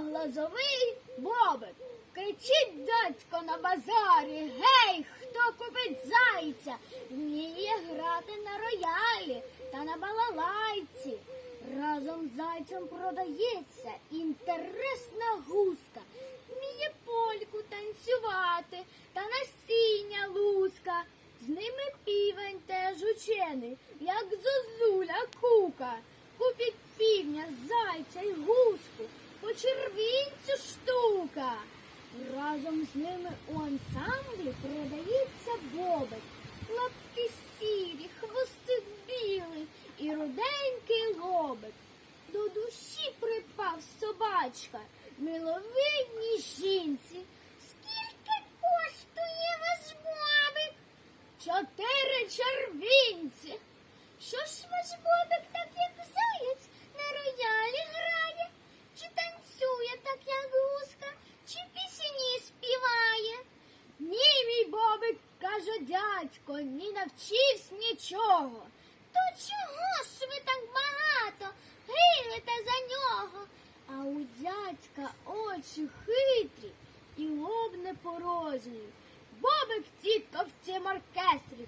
глазовий бобик. Кричить дядько на базарі. Гей, хто купить зайця? Вміє грати на роялі та на балалайці. Разом з зайцем продається інтересна гуска. Вміє польку танцювати та насіння луска. З ними півень теж учений, як зозуля штука. Разом з ними у ансамблі продається бобик. Лапки сірі, хвостик білий і руденький лобик. До душі припав собачка, миловидній жінці. Скільки коштує ваш бобик? Чотири червінці. Що ж ваш бобик так, як заяць, на роялі грає? Чи танцює так, як гуска, чи пісні співає? Ні, мій бобик, каже дядько, не навчився нічого. То чого ж ви так багато гинете за нього? А у дядька очі хитрі і лоб не порожній. Бобик тітко в цім оркестрі.